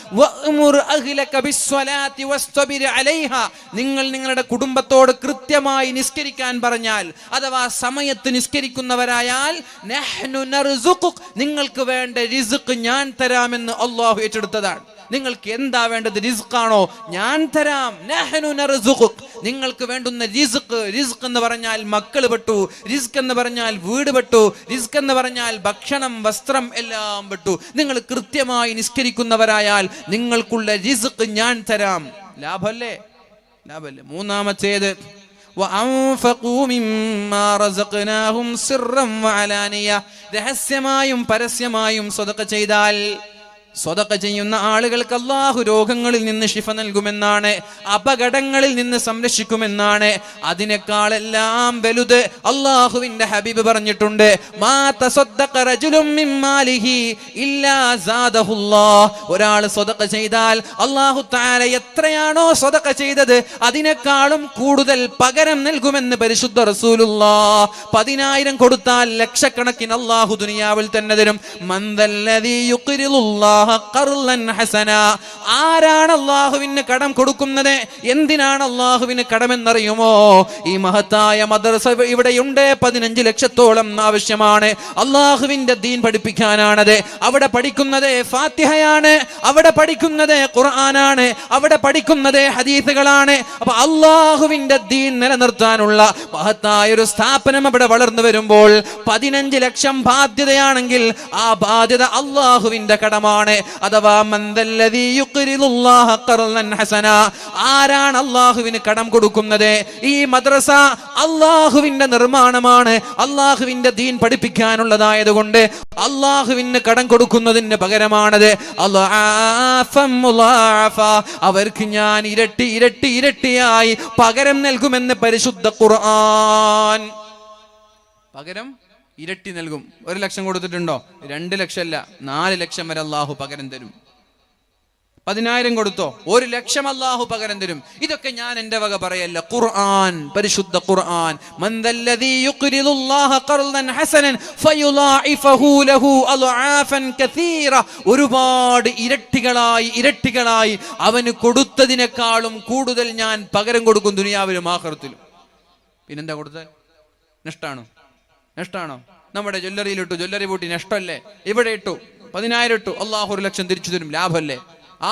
നിങ്ങൾ നിങ്ങളുടെ കുടുംബത്തോട് കൃത്യമായി നിസ്കരിക്കാൻ പറഞ്ഞാൽ അഥവാ സമയത്ത് നിസ്കരിക്കുന്നവരായാൽ നഹ്നു നർസുഖുക്. നിങ്ങൾക്ക് വേണ്ട റിസ്ക് ഞാൻ തരാമെന്ന് അള്ളാഹു ഏറ്റെടുത്തതാണ്. നിങ്ങൾക്ക് എന്താ വേണ്ടത് റിസ്ക്കാണോ ഞാൻ തരാം. നഹ്നു നർസുഖുക്. നിങ്ങൾക്ക് വേണ്ടുന്ന റിസ്ക് റിസ്ക് എന്ന് പറഞ്ഞാൽ മക്കൾ പെട്ടു. റിസ്ക് എന്ന് പറഞ്ഞാൽ വീട് പെട്ടു. റിസ്ക് എന്ന് പറഞ്ഞാൽ ഭക്ഷണം വസ്ത്രം എല്ലാം പെട്ടു. നിങ്ങൾ കൃത്യമായി നിസ്കരിക്കുന്നവരായാൽ നിങ്ങൾക്കുള്ള റിസ്ക് ഞാൻ തരാം. ലാഭല്ലേ? ലാഭല്ലേ? മൂന്നാമത്തേത് وأنفقوا مما رزقناهم سرا وعلانية. ذهس مايم برس مايم صدق جيدال സ്വതക്ക ചെയ്യുന്ന ആളുകൾക്ക് അല്ലാഹു രോഗങ്ങളിൽ നിന്ന് ശിഫ നൽകുമെന്നാണ് അപകടങ്ങളിൽ നിന്ന് സംരക്ഷിക്കുമെന്നാണ്. അതിനേക്കാളെല്ലാം വലുത് അള്ളാഹുവിന്റെ ഹബീബ് പറഞ്ഞിട്ടുണ്ട് ഒരാൾ സ്വതക്ക ചെയ്താൽ അള്ളാഹു തആല എത്രയാണോ സ്വതക്ക ചെയ്തത് അതിനേക്കാളും കൂടുതൽ പകരം നൽകുമെന്ന് പരിശുദ്ധ റസൂലുള്ളാ. പതിനായിരം കൊടുത്താൽ ലക്ഷക്കണക്കിന് അള്ളാഹു ദുനിയാവിൽ തന്നെ തരും. മന്ദല്ലദീ യുഖ്രിലുല്ലാഹ ഖർളൻ ഹസന. ആരാണ് അള്ളാഹുവിന് കടം കൊടുക്കുന്നത്? എന്തിനാണ് അള്ളാഹുവിന് കടമെന്നറിയുമോ? ഈ മഹത്തായ മദ്രസ ഇവിടെയുണ്ട്. പതിനഞ്ച് ലക്ഷത്തോളം ആവശ്യമാണ്. അള്ളാഹുവിന്റെ ദീൻ പഠിപ്പിക്കാനാണത്. അവിടെ പഠിക്കുന്നത് ഫാത്തിഹയാണ്. അവിടെ പഠിക്കുന്നത് ഖുർആനാണ്. അവിടെ പഠിക്കുന്നത് ഹദീസുകളാണ്. അപ്പൊ അള്ളാഹുവിന്റെ ദീൻ നിലനിർത്താനുള്ള മഹത്തായ ഒരു സ്ഥാപനം അവിടെ വളർന്നു വരുമ്പോൾ പതിനഞ്ച് ലക്ഷം ബാധ്യതയാണെങ്കിൽ ആ ബാധ്യത അള്ളാഹുവിന്റെ കടമാണ്. അഥവാ ആരാണ് അള്ളാഹുവിന് കടം കൊടുക്കുന്നത്? ഈ മദ്രസ അള്ളാഹുവിന്റെ നിർമ്മാണമാണ്. അള്ളാഹുവിന്റെ ദീൻ പഠിപ്പിക്കാനുള്ളതായതുകൊണ്ട് അള്ളാഹുവിന് കടം കൊടുക്കുന്നതിന് പകരമാണത്. അവർക്ക് ഞാൻ ഇരട്ടി ഇരട്ടി ഇരട്ടിയായി പകരം നൽകുമെന്ന് പരിശുദ്ധ ഖുർആൻ. പകരം ഇരട്ടി നൽകും. ഒരു ലക്ഷം കൊടുത്തിട്ടുണ്ടോ? രണ്ട് ലക്ഷമല്ല നാല് ലക്ഷം വരെ അള്ളാഹു പകരം തരും. പതിനായിരം കൊടുത്തോ? ഒരു ലക്ഷം അള്ളാഹു പകരം തരും. ഇതൊക്കെ ഞാൻ എന്റെ വക പറയല്ല. ഖുർആൻ പരിശുദ്ധ ഖുർആൻ. ഒരുപാട് ഇരട്ടികളായി ഇരട്ടികളായി അവന് കൊടുത്തതിനേക്കാളും കൂടുതൽ ഞാൻ പകരം കൊടുക്കും ദുനിയാവിലും ആഖിറത്തിലും പിന്നെന്താ കൊടുത്തത് നഷ്ടാണോ? നഷ്ടാണോ? നമ്മുടെ ജ്വല്ലറിയിൽ ഇട്ടു. ജ്വല്ലറി പൂട്ടി നഷ്ടമല്ലേ? ഇവിടെ ഇട്ടു. പതിനായിരം ഇട്ടു. അള്ളാഹു ഒരു ലക്ഷം തിരിച്ചു തരും. ലാഭമല്ലേ?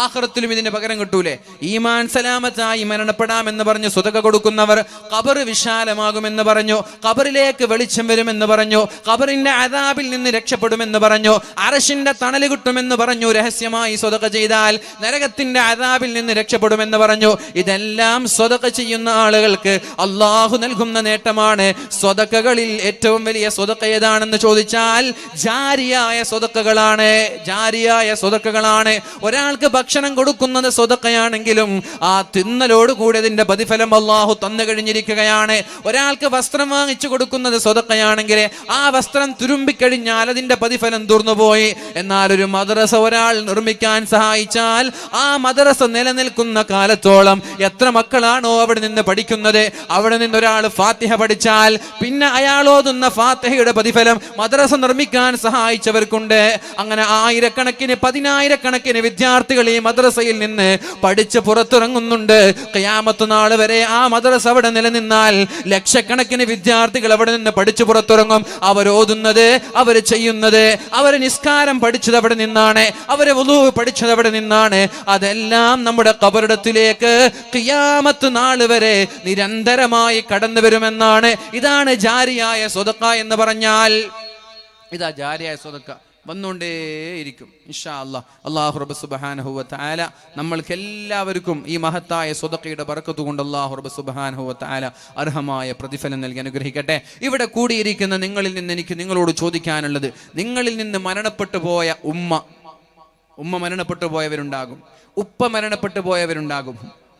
ആഹ്റത്തിലും ഇതിന് പകരം കിട്ടൂലേ? ഈമാൻ സലാമത്തായി മരണപ്പെടാമെന്ന് പറഞ്ഞു സ്വതക കൊടുക്കുന്നവർ കബർ വിശാലമാകുമെന്ന് പറഞ്ഞു കബറിലേക്ക് വെളിച്ചം വരുമെന്ന് പറഞ്ഞു കബറിന്റെ അതാബിൽ നിന്ന് രക്ഷപ്പെടുമെന്ന് പറഞ്ഞു അരശിന്റെ തണൽ കിട്ടുമെന്ന് പറഞ്ഞു രഹസ്യമായി സ്വതക ചെയ്താൽ നരകത്തിന്റെ അതാബിൽ നിന്ന് രക്ഷപ്പെടുമെന്ന് പറഞ്ഞു. ഇതെല്ലാം സ്വതക ചെയ്യുന്ന ആളുകൾക്ക് അള്ളാഹു നൽകുന്ന നേട്ടമാണ്. സ്വതക്കകളിൽ ഏറ്റവും വലിയ സ്വതക്ക ഏതാണെന്ന് ചോദിച്ചാൽ ജാരിയായ സ്വതക്കകളാണ് ജാരിയായ സ്വതക്കകളാണ് ഒരാൾക്ക് ഭക്ഷണം കൊടുക്കുന്നത് സ്വതക്കയാണെങ്കിലും ആ തിന്നലോടുകൂടി അതിന്റെ പ്രതിഫലം അള്ളാഹു തന്നു കഴിഞ്ഞിരിക്കുകയാണ്. ഒരാൾക്ക് വസ്ത്രം വാങ്ങിച്ചു കൊടുക്കുന്നത് സ്വതക്കയാണെങ്കിൽ ആ വസ്ത്രം തുരുമ്പിക്കഴിഞ്ഞാൽ അതിന്റെ പ്രതിഫലം തുറന്നുപോയി എന്നാൽ ഒരു മദ്രസ ഒരാൾ നിർമ്മിക്കാൻ സഹായിച്ചാൽ ആ മദ്രസ നിലനിൽക്കുന്ന കാലത്തോളം എത്ര മക്കളാണോ അവിടെ നിന്ന് പഠിക്കുന്നത്? അവിടെ നിന്ന് ഒരാൾ ഫാത്തിഹ പഠിച്ചാൽ പിന്നെ അയാൾ ഓതുന്ന ഫാത്തിഹയുടെ പ്രതിഫലം മദ്രസ നിർമ്മിക്കാൻ സഹായിച്ചവർക്കുണ്ട്. അങ്ങനെ ആയിരക്കണക്കിന് പതിനായിരക്കണക്കിന് വിദ്യാർത്ഥികൾ ഈ മദ്രസയിൽ നിന്ന് പഠിച്ച് പുറത്തിറങ്ങുന്നുണ്ട്. കയാമത്ത് നാൾ വരെ ആ മദ്രസ അവിടെ നിലനിന്നാൽ ലക്ഷക്കണക്കിന് വിദ്യാർത്ഥികൾ അവിടെ നിന്ന് പഠിച്ചു പുറത്തിറങ്ങും. അവർ ഓതുന്നത് അവർ ചെയ്യുന്നത് അവർ നിസ്കാരം പഠിച്ചത് അവിടെ നിന്നാണ് അവർ വുളു പഠിച്ചത് അവിടെ നിന്നാണ്. അതെല്ലാം നമ്മുടെ കബറിടത്തിലേക്ക് കിയാമത്ത് നാൾ വരെ നിരന്തരമായി കടന്നു വരുമെന്നാണ്. ഇതാണ് ജാരിയായ സ്വതക്ക എന്ന് പറഞ്ഞാൽ ഇതാ ജാരിയായ സ്വതക്ക. വന്നുകൊണ്ടേയിരിക്കും. ഇൻഷാ അള്ളാഹ് അള്ളാഹു റബ്ബ് സുബ്ഹാനഹു വ തആല നമ്മൾക്ക് എല്ലാവർക്കും ഈ മഹത്തായ സ്വതക്കയുടെ കൊണ്ട് അള്ളാഹു റബ്ബ് സുബ്ഹാനഹു വ തആല അർഹമായ പ്രതിഫലം നൽകി അനുഗ്രഹിക്കട്ടെ. ഇവിടെ കൂടിയിരിക്കുന്ന നിങ്ങളിൽ നിന്ന് എനിക്ക് നിങ്ങളോട് ചോദിക്കാനുള്ളത് നിങ്ങളിൽ നിന്ന് മരണപ്പെട്ടു പോയ ഉമ്മ ഉമ്മ മരണപ്പെട്ടു പോയവരുണ്ടാകും. ഉപ്പ മരണപ്പെട്ടു പോയവരുണ്ടാകും.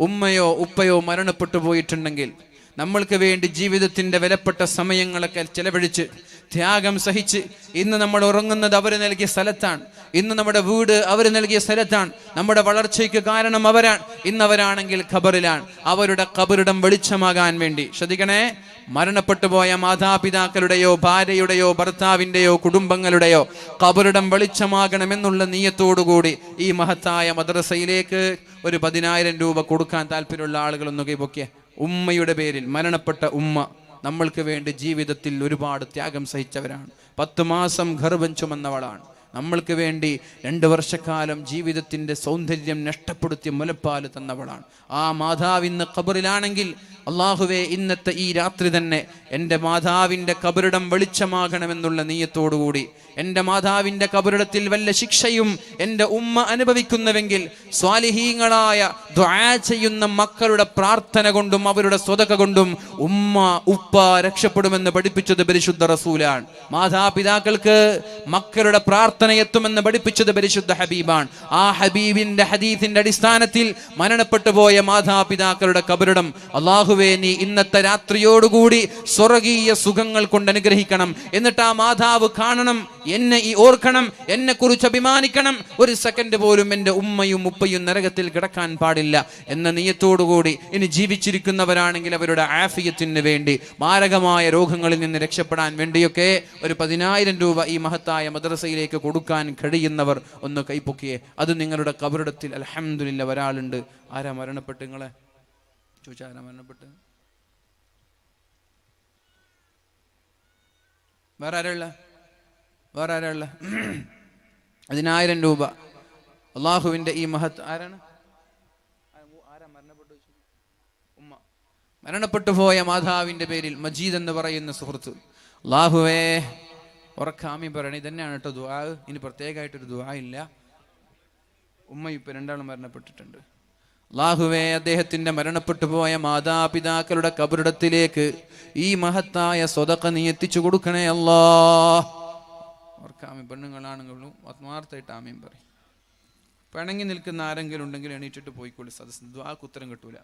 ഉമ്മയോ ഉപ്പയോ മരണപ്പെട്ടു പോയിട്ടുണ്ടെങ്കിൽ നമ്മൾക്ക് വേണ്ടി ജീവിതത്തിന്റെ വിലപ്പെട്ട സമയങ്ങളൊക്കെ ചെലവഴിച്ച് ത്യാഗം സഹിച്ച് ഇന്ന് നമ്മൾ ഉറങ്ങുന്നത് അവർ നൽകിയ സ്ഥലത്താണ്. ഇന്ന് നമ്മുടെ വീട് അവർ നൽകിയ സ്ഥലത്താണ്. നമ്മുടെ വളർച്ചയ്ക്ക് കാരണം അവരാണ് ഇന്ന് അവരാണെങ്കിൽ ഖബറിലാണ്. അവരുടെ ഖബറിടം വെളിച്ചമാകാൻ വേണ്ടി. ശ്രദ്ധിക്കണേ മരണപ്പെട്ടു പോയ മാതാപിതാക്കളുടെയോ ഭാര്യയുടെയോ ഭർത്താവിന്റെയോ കുടുംബങ്ങളുടെയോ കബറിടം വെളിച്ചമാകണമെന്നുള്ള നീയത്തോടുകൂടി ഈ മഹത്തായ മദ്രസയിലേക്ക് ഒരു പതിനായിരം രൂപ കൊടുക്കാൻ താല്പര്യമുള്ള ആളുകളൊന്ന് കൈപൊക്കിയ ഉമ്മയുടെ പേരിൽ മരണപ്പെട്ട ഉമ്മ നമ്മൾക്ക് വേണ്ടി ജീവിതത്തിൽ ഒരുപാട് ത്യാഗം സഹിച്ചവരാണ്. പത്ത് മാസം ഗർഭം ചുമന്നവളാണ്. നമ്മൾക്ക് വേണ്ടി രണ്ട് വർഷക്കാലം ജീവിതത്തിന്റെ സൗന്ദര്യം നഷ്ടപ്പെടുത്തി മുലപ്പാൽ തന്നവളാണ്. ആ മാതാവ് ഇന്ന് ഖബറിലാണെങ്കിൽ അള്ളാഹുവെ ഇന്നത്തെ ഈ രാത്രി തന്നെ എന്റെ മാതാവിന്റെ കബറിടം വെളിച്ചമാകണമെന്നുള്ള നീയത്തോടുകൂടി എന്റെ മാതാവിന്റെ കബറിടത്തിൽ വല്ല ശിക്ഷയും എന്റെ ഉമ്മ അനുഭവിക്കുന്നുവെങ്കിൽ സ്വാലിഹീങ്ങളായ ദ്വാ ചെയ്യുന്ന മക്കളുടെ പ്രാർത്ഥന കൊണ്ടും അവരുടെ സ്വതക കൊണ്ടും ഉമ്മ ഉപ്പ രക്ഷപ്പെടുമെന്ന് പഠിപ്പിച്ചത് പരിശുദ്ധ റസൂലാണ്. മാതാപിതാക്കൾക്ക് മക്കളുടെ പ്രാർത്ഥന എത്തുമെന്ന് പഠിപ്പിച്ചത് പരിശുദ്ധ ഹബീബാണ്. ആ ഹബീബിന്റെ ഹദീഫിന്റെ അടിസ്ഥാനത്തിൽ മരണപ്പെട്ടു പോയ മാതാപിതാക്കളുടെ കബറിടം അള്ളാഹുവേ നീ ഇന്നത്തെ രാത്രിയോടുകൂടി സ്വർഗീയ സുഖങ്ങൾ കൊണ്ട് അനുഗ്രഹിക്കണം. എന്നിട്ട് ആ മാതാവ് കാണണം എന്നെ ഈ ഓർക്കണം എന്നെ കുറിച്ച് അഭിമാനിക്കണം. ഒരു സെക്കൻഡ് പോലും എന്റെ ഉമ്മയും ഉപ്പയും നരകത്തിൽ കിടക്കാൻ പാടില്ല എന്ന നീയത്തോടുകൂടി ഇനി ജീവിച്ചിരിക്കുന്നവരാണെങ്കിൽ അവരുടെ ആഫിയത്തിന് വേണ്ടി മാരകമായ രോഗങ്ങളിൽ നിന്ന് രക്ഷപ്പെടാൻ വേണ്ടിയൊക്കെ ഒരു പതിനായിരം രൂപ ഈ മഹത്തായ മദ്രസയിലേക്ക് കൊടുക്കാൻ കഴിയുന്നവർ ഒന്ന് കൈപ്പൊക്കിയേ. അത് നിങ്ങളുടെ കബറിടത്തിൽ അലഹമില്ല ഒരാളുണ്ട്. ആരാ മരണപ്പെട്ട് നിങ്ങളെ? മരണപ്പെട്ടു ആരാ മരണപ്പെട്ട് വേറെ ആരാ വേറെ ആരാള പതിനായിരം രൂപ. അള്ളാഹുവിന്റെ ഈ മഹത്വം ആരാണ്? ഉമ്മ. മരണപ്പെട്ടു പോയ മാതാവിന്റെ പേരിൽ മജീദ് എന്ന് പറയുന്ന സുഹൃത്ത്. അള്ളാഹുവേ ഉറക്കാമി പറയണേ. ഇതന്നെയാണ് കേട്ടോ ദുആ. ഇനി പ്രത്യേകമായിട്ടൊരു ദുആ ഇല്ല. ഉമ്മ ഇപ്പൊ രണ്ടാളും മരണപ്പെട്ടിട്ടുണ്ട്. അള്ളാഹുവേ അദ്ദേഹത്തിന്റെ മരണപ്പെട്ടു പോയ മാതാപിതാക്കളുടെ കബറിടത്തിലേക്ക് ഈ മഹത്തായ സ്വതക്ക നീ എത്തിച്ചു കൊടുക്കണേ അല്ലാ ഓർക്കാമി പെണ്ണുങ്ങളാണെങ്കിലും ആത്മാർത്ഥമായിട്ട് ആമയും പറയും. പിണങ്ങി നിൽക്കുന്ന ആരെങ്കിലും ഉണ്ടെങ്കിൽ എണീറ്റിട്ട് പോയിക്കോളി. സദസ് ദ്വാക്ക് ഉത്തരം കിട്ടൂല.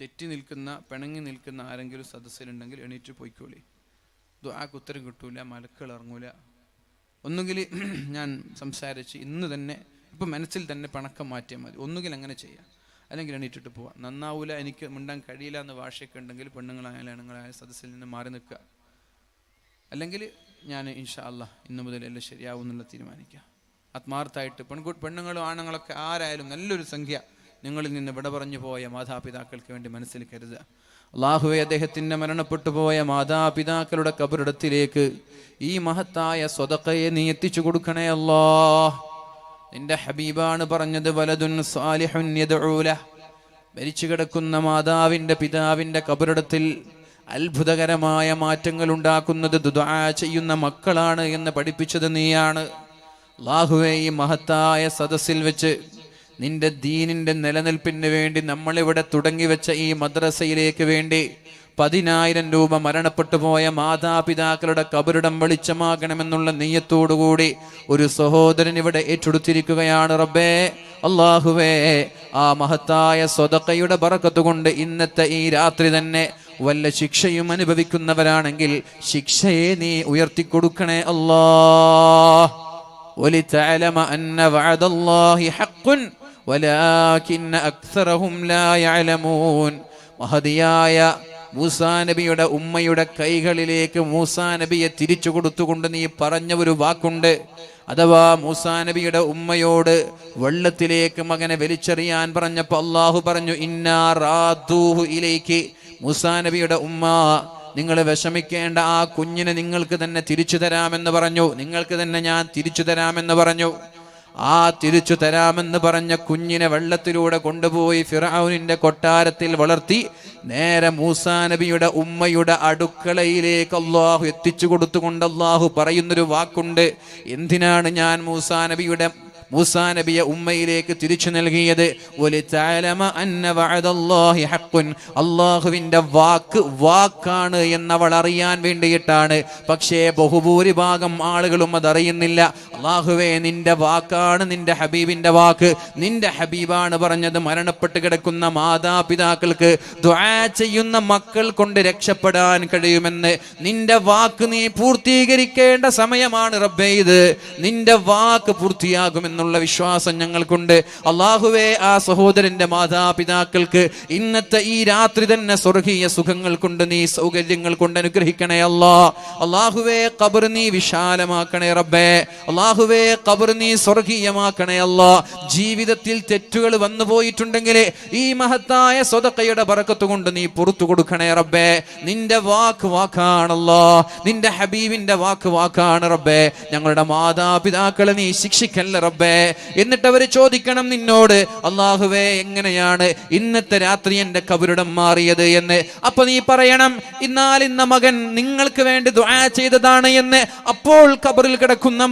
തെറ്റി നിൽക്കുന്ന പിണങ്ങി നിൽക്കുന്ന ആരെങ്കിലും സദസ്സിലുണ്ടെങ്കിൽ എണീറ്റ് പോയിക്കോളി. ദ്വാക്ക് ഉത്തരം കിട്ടൂല മലക്കൾ ഇറങ്ങൂല. ഒന്നുകിൽ ഞാൻ സംസാരിച്ച് ഇന്ന് തന്നെ ഇപ്പം മനസ്സിൽ തന്നെ പണക്കം മാറ്റിയാൽ മതി. ഒന്നുകിൽ അങ്ങനെ ചെയ്യാം. അല്ലെങ്കിൽ എണീറ്റിട്ട് പോവാം. നന്നാവൂല എനിക്ക് മിണ്ടാൻ കഴിയില്ല എന്ന് വാശയൊക്കെ ഉണ്ടെങ്കിൽ പെണ്ണുങ്ങളായാലും ആണുങ്ങളായാലും സദസ്സിൽ നിന്ന് മാറി നിൽക്കുക. അല്ലെങ്കിൽ ഞാൻ ഇൻഷാ അല്ല ഇന്നു മുതൽ എല്ലാം ശരിയാവും എന്നുള്ള തീരുമാനിക്കുക ആത്മാർത്ഥമായിട്ട് പെൺകു പെണ്ണുങ്ങളും ആണുങ്ങളൊക്കെ ആരായാലും നല്ലൊരു സംഖ്യ നിങ്ങളിൽ നിന്ന് വിട പറഞ്ഞു പോയ മാതാപിതാക്കൾക്ക് വേണ്ടി മനസ്സിൽ കരുതുക. അള്ളാഹുവെ അദ്ദേഹത്തിന്റെ മരണപ്പെട്ടു പോയ മാതാപിതാക്കളുടെ കബറിടത്തിലേക്ക് ഈ മഹത്തായ സ്വതക്കയെ നീ എത്തിച്ചു കൊടുക്കണേ അല്ലാ. നിന്റെ ഹബീബാണ് പറഞ്ഞത് വലതുൻ സാലിഹുൻ മരിച്ചു കിടക്കുന്ന മാതാവിന്റെ പിതാവിന്റെ കബറിടത്തിൽ അത്ഭുതകരമായ മാറ്റങ്ങൾ ഉണ്ടാക്കുന്നത് ദുദാ ചെയ്യുന്ന മക്കളാണ് എന്ന് പഠിപ്പിച്ചത് നീയാണ്. അല്ലാഹുവേ ഈ മഹത്തായ സദസ്സിൽ വെച്ച് നിന്റെ ദീനിന്റെ നിലനിൽപ്പിന് വേണ്ടി നമ്മളിവിടെ തുടങ്ങി വെച്ച ഈ മദ്രസയിലേക്ക് വേണ്ടി പതിനായിരം രൂപ മരണപ്പെട്ടു പോയ മാതാപിതാക്കളുടെ കബറിടം വെളിച്ചമാകണമെന്നുള്ള നെയ്യത്തോടുകൂടി ഒരു സഹോദരൻ ഇവിടെ ഏറ്റെടുത്തിരിക്കുകയാണ്. റബ്ബേ അള്ളാഹുവേ ആ മഹത്തായ സ്വതക്കയുടെ പറക്കത്തുകൊണ്ട് ഇന്നത്തെ ഈ രാത്രി തന്നെ വല്ല ശിക്ഷയും അനുഭവിക്കുന്നവരാണെങ്കിൽ ശിക്ഷയെ നീ ഉയർത്തിക്കൊടുക്കണേ അല്ലാ ولتعلم أن وعد الله حق ولكن أكثرهم لا يعلمون മഹതിയായ മൂസാ നബിയുടെ ഉമ്മയുടെ കൈകളിലേക്ക് മൂസാ നബിയെ തിരിച്ചു കൊടുത്തുകൊണ്ട് നീ പറഞ്ഞ ഒരു വാക്കുണ്ട് അഥവാ മൂസാ നബിയുടെ ഉമ്മയോട് വെള്ളത്തിലേക്ക് മകനെ വലിച്ചെറിയാൻ പറഞ്ഞപ്പോൾ അള്ളാഹു പറഞ്ഞു ഇന്നാ റാദൂഹു ഇലേക്ക് മൂസാ നബിയുടെ ഉമ്മ നിങ്ങൾ വിഷമിക്കേണ്ട ആ കുഞ്ഞിനെ നിങ്ങൾക്ക് തന്നെ തിരിച്ചു തരാമെന്ന് പറഞ്ഞു. നിങ്ങൾക്ക് തന്നെ ഞാൻ തിരിച്ചു തരാമെന്ന് പറഞ്ഞു. ആ തിരിച്ചു തരാമെന്ന് പറഞ്ഞ കുഞ്ഞിനെ വെള്ളത്തിലൂടെ കൊണ്ടുപോയി ഫിറാവുനിന്റെ കൊട്ടാരത്തിൽ വളർത്തി നേരെ മൂസാ നബിയുടെ ഉമ്മയുടെ അടുക്കളയിലേക്ക് അള്ളാഹു എത്തിച്ചു കൊടുത്തുകൊണ്ട് അള്ളാഹു പറയുന്നൊരു വാക്കുണ്ട്. എന്തിനാണ് ഞാൻ മൂസാ നബിയുടെ മൂസാ നബിയെ ഉമ്മയിലേക്ക് തിരിച്ചു നൽകിയത് അള്ളാഹുവിന്റെ വാക്ക് വാക്കാണ് എന്നവൾ അറിയാൻ വേണ്ടിയിട്ടാണ്. പക്ഷേ ബഹുഭൂരിഭാഗം ആളുകളും അതറിയുന്നില്ല. അള്ളാഹുവേ നിന്റെ വാക്കാണ് നിന്റെ ഹബീബിന്റെ വാക്ക്. നിന്റെ ഹബീബാണ് പറഞ്ഞത് മരണപ്പെട്ട് കിടക്കുന്ന മാതാപിതാക്കൾക്ക് ചെയ്യുന്ന മക്കൾ കൊണ്ട് രക്ഷപ്പെടാൻ കഴിയുമെന്ന്. നിന്റെ വാക്ക് നീ പൂർത്തീകരിക്കേണ്ട സമയമാണ് റബ്ബേ ഇത്. നിന്റെ വാക്ക് പൂർത്തിയാകുമെന്നുള്ള വിശ്വാസം ഞങ്ങൾക്കുണ്ട്. അള്ളാഹുവേ ആ സഹോദരന്റെ മാതാപിതാക്കൾക്ക് ഇന്നത്തെ ഈ രാത്രി തന്നെ സ്വർഗീയ സുഖങ്ങൾ കൊണ്ട് നീ സൗകര്യങ്ങൾ കൊണ്ട് അനുഗ്രഹിക്കണേ അല്ലാ. അള്ളാഹുവേ കബർ നീ വിശാലമാക്കണേ റബ്ബേ. അള്ളാഹുവേ കബർ നീ സ്വർഗീയമാക്കണേ അല്ലാ. ജീവിതത്തിൽ തെറ്റുകൾ വന്നു പോയിട്ടുണ്ടെങ്കിൽ ഈ മഹത്തായ സ്വതക്കയുടെ പറക്കത്ത് കൊണ്ട് നീ പുറത്തു കൊടുക്കണേ റബ്ബേ. നിന്റെ വാക്ക് വാക്കാണല്ലോ. നിന്റെ ഹബീബിന്റെ വാക്ക് വാക്കാണ് റബ്ബേ. ഞങ്ങളുടെ മാതാപിതാക്കളെ നീ ശിക്ഷിക്കല്ല റബ്ബേ. എന്നിട്ട് അവർ ചോദിക്കണം നിന്നോട് അള്ളാഹുവേ എങ്ങനെയാണ് ഇന്നത്തെ രാത്രി എന്റെ കബരിടം മാറിയത് എന്ന്? അപ്പൊ നീ പറയണം ഇന്നാലിന്ന ഇന്ന മകൻ നിങ്ങൾക്ക് വേണ്ടി ദ്വാ ചെയ്തതാണ് എന്ന്. അപ്പോൾ കബറിൽ കിടക്കുന്ന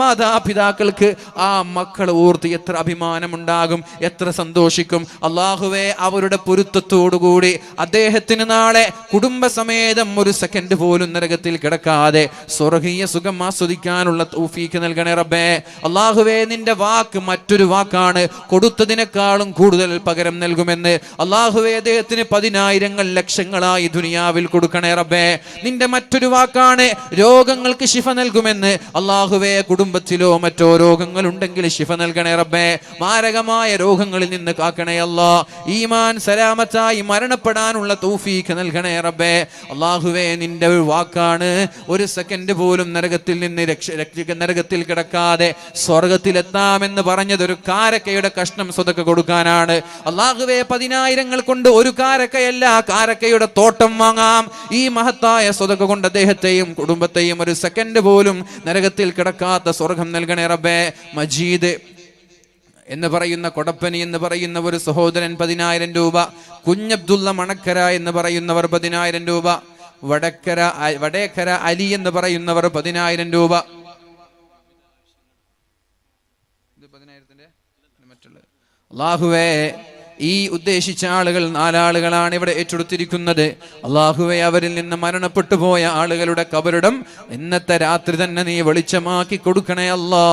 മാതാപിതാക്കൾക്ക് ആ മക്കൾ ഓർത്ത് എത്ര അഭിമാനമുണ്ടാകും എത്ര സന്തോഷിക്കും. അള്ളാഹുവെ അവരുടെ പൊരുത്തത്തോടുകൂടി അദ്ദേഹത്തിന് നാളെ കുടുംബസമേതം ഒരു സെക്കൻഡ് പോലും നരകത്തിൽ കിടക്കാതെ സ്വർഗീയ സുഖം ആസ്വദിക്കാനുള്ള തൗഫീക്ക് നൽകണേ റബ്ബേ. അള്ളാഹുവേ നിന്റെ വാക്ക് മറ്റൊരു വാക്കാണ്. കൊടുത്തതിനേക്കാളും കൂടുതൽ പകരം നൽകുമെന്ന് അള്ളാഹുവെ അദ്ദേഹത്തിന് പതിനായിരങ്ങൾ ലക്ഷങ്ങളായി ദുനിയാവിൽ കൊടുക്കണേ റബ്ബേ. നിന്റെ മറ്റൊരു വാക്കാണ് രോഗങ്ങൾക്ക് ശിഫ നൽകുമെന്ന് അള്ളാഹുവേ കുടുംബത്തിലോ മറ്റോ രോഗങ്ങൾ ഉണ്ടെങ്കിൽ ശിഫ നൽകണേ റബ്ബേ. മാരകമായ രോഗങ്ങളിൽ നിന്ന് കാക്കണേ അല്ലാ. ഈമാൻ സലാമത്തായി മരണപ്പെടാനുള്ള തൗഫീഖ് നൽകണേ റബ്ബേ. അള്ളാഹുവേ നിന്റെ ഒരു വാക്കാണ്. ഒരു സെക്കൻഡ് പോലും നരകത്തിൽ നിന്ന് രക്ഷ നരകത്തിൽ കിടക്കാതെ സ്വർഗത്തിലെത്താമെന്ന് പറഞ്ഞത് ഒരു കാരക്കയുടെ കഷ്ണം സ്വതക്ക് കൊടുക്കാനാണ്. അള്ളാഹുവേ പതിനായിരങ്ങൾ കൊണ്ട് ഒരു കാരക്കയല്ല കാരക്കയുടെ തോട്ടം വാങ്ങാം. ഈ മഹത്തായ സ്വതക്ക കൊണ്ട് അദ്ദേഹത്തെയും കുടുംബത്തെയും ഒരു സെക്കൻഡ് പോലും നരകത്തിൽ കിടക്കാത്ത സ്വർഗം നൽകണേ റബ്ബേ. മജീദ് എന്ന് പറയുന്ന കൊടപ്പനി എന്ന് പറയുന്ന ഒരു സഹോദരൻ പതിനായിരം രൂപ. കുഞ്ഞബ്ദുള്ള മണക്കര എന്ന് പറയുന്നവർ പതിനായിരം രൂപ. വടക്കര വടേക്കര അലി എന്ന് പറയുന്നവർ പതിനായിരം രൂപ. അള്ളാഹുവേ ഈ ഉദ്ദേശിച്ച ആളുകൾ നാലാളുകളാണ് ഇവിടെ ഏറ്റെടുത്തിരിക്കുന്നത്. അള്ളാഹുവെ അവരിൽ നിന്ന് മരണപ്പെട്ടു പോയ ആളുകളുടെ കബറിടം ഇന്നത്തെ രാത്രി തന്നെ നീ വെളിച്ചമാക്കി കൊടുക്കണേ അല്ലാ